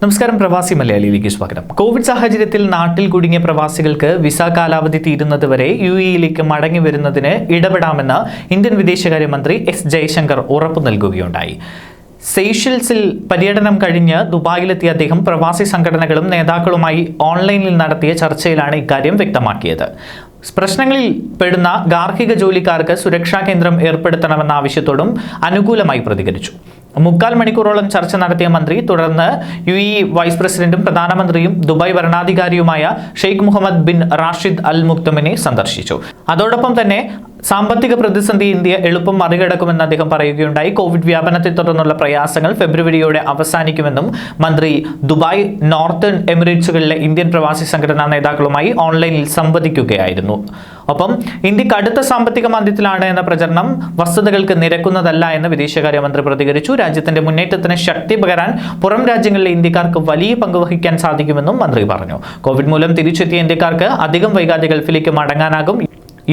നമസ്കാരം പ്രവാസി മലയാളിയിലേക്ക് സ്വാഗതം. കോവിഡ് സാഹചര്യത്തിൽ നാട്ടിൽ കുടുങ്ങിയ പ്രവാസികൾക്ക് വിസ കാലാവധി തീരുന്നത് വരെ യു ഇയിലേക്ക് മടങ്ങി വരുന്നതിന് ഇടപെടാമെന്ന് ഇന്ത്യൻ വിദേശകാര്യമന്ത്രി എസ് ജയശങ്കർ ഉറപ്പു നൽകുകയുണ്ടായി. സെയ്ഷൽസിൽ പര്യടനം കഴിഞ്ഞ് ദുബായിലെത്തിയ അദ്ദേഹം പ്രവാസി സംഘടനകളും നേതാക്കളുമായി ഓൺലൈനിൽ നടത്തിയ ചർച്ചയിലാണ് ഇക്കാര്യം വ്യക്തമാക്കിയത്. പ്രശ്നങ്ങളിൽ പെടുന്ന ഗാർഹിക ജോലിക്കാർക്ക് സുരക്ഷാ കേന്ദ്രം ഏർപ്പെടുത്തണമെന്ന ആവശ്യത്തോടും അനുകൂലമായി പ്രതികരിച്ചു. മുക്കാൽ മണിക്കൂറോളം ചർച്ച നടത്തിയ മന്ത്രി തുടർന്ന് യു ഇ വൈസ് പ്രസിഡന്റും പ്രധാനമന്ത്രിയും Dubai ഭരണാധികാരിയുമായ Sheikh Mohammed bin Rashid Al മുക്തമിനെ സന്ദർശിച്ചു. അതോടൊപ്പം തന്നെ സാമ്പത്തിക പ്രതിസന്ധി ഇന്ത്യ എളുപ്പം മറികടക്കുമെന്ന് അദ്ദേഹം പറയുകയുണ്ടായി. കോവിഡ് വ്യാപനത്തെ തുടർന്നുള്ള പ്രയാസങ്ങൾ ഫെബ്രുവരിയോടെ അവസാനിക്കുമെന്നും മന്ത്രി ദുബായ് നോർത്തേൺ എമിറേറ്റ്സുകളിലെ ഇന്ത്യൻ പ്രവാസി സംഘടനാ നേതാക്കളുമായി ഓൺലൈനിൽ സംവദിക്കുകയായിരുന്നു. ഒപ്പം ഇന്ത്യ കടുത്ത സാമ്പത്തിക മാന്ദ്യത്തിലാണ് എന്ന പ്രചരണം വസ്തുതകൾക്ക് നിരക്കുന്നതല്ല എന്ന് വിദേശകാര്യമന്ത്രി പ്രതികരിച്ചു. രാജ്യത്തിന്റെ മുന്നേറ്റത്തിന് ശക്തി പകരാൻ പുറം രാജ്യങ്ങളിലെ ഇന്ത്യക്കാർക്ക് വലിയ പങ്ക് വഹിക്കാൻ സാധിക്കുമെന്നും മന്ത്രി പറഞ്ഞു. കോവിഡ് മൂലം തിരിച്ചെത്തിയ ഇന്ത്യക്കാർക്ക് അധികം വൈകാതെ ഗൾഫിലേക്ക് മടങ്ങാനാകും.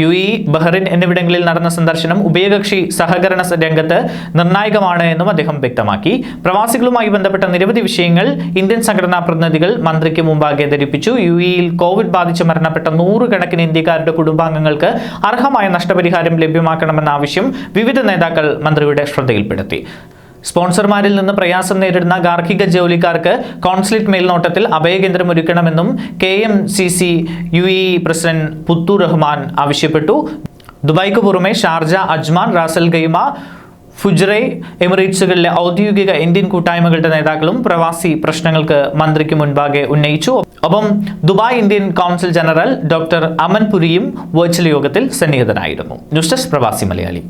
യു ഇ ബഹ്റിൻ എന്നിവിടങ്ങളിൽ നടന്ന സന്ദർശനം ഉഭയകക്ഷി സഹകരണ രംഗത്ത് നിർണായകമാണ് എന്നും അദ്ദേഹം വ്യക്തമാക്കി. പ്രവാസികളുമായി ബന്ധപ്പെട്ട നിരവധി വിഷയങ്ങൾ ഇന്ത്യൻ സംഘടനാ പ്രതിനിധികൾ മന്ത്രിക്ക് മുമ്പാകെ ധരിപ്പിച്ചു. യു ഇയിൽ കോവിഡ് ബാധിച്ച് മരണപ്പെട്ട നൂറുകണക്കിന് ഇന്ത്യക്കാരുടെ കുടുംബാംഗങ്ങൾക്ക് അർഹമായ നഷ്ടപരിഹാരം ലഭ്യമാക്കണമെന്ന ആവശ്യം വിവിധ നേതാക്കൾ മന്ത്രിയുടെ ശ്രദ്ധയിൽപ്പെടുത്തി. സ്പോൺസർമാരിൽ നിന്ന് പ്രയാസം നേരിടുന്ന ഗാർഹിക ജോലിക്കാർക്ക് കോൺസുലേറ്റ് മേൽനോട്ടത്തിൽ അഭയകേന്ദ്രം ഒരുക്കണമെന്നും K M C C U E president Puthu Rahman ആവശ്യപ്പെട്ടു. ദുബായ്ക്ക് പുറമെ Sharjah Ajman Ras al Khaimah Fujairah എമിറേറ്റ്സുകളിലെ ഔദ്യോഗിക ഇന്ത്യൻ കൂട്ടായ്മകളുടെ നേതാക്കളും പ്രവാസി പ്രശ്നങ്ങൾക്ക് മന്ത്രിക്ക് മുൻപാകെ ഉന്നയിച്ചു. ഒപ്പം Dubai Indian council general doctor Aman പുരിയും virtual യോഗത്തിൽ സന്നിഹിതനായിരുന്നു. ന്യൂസ് ഡെസ്ക് പ്രവാസി മലയാളി.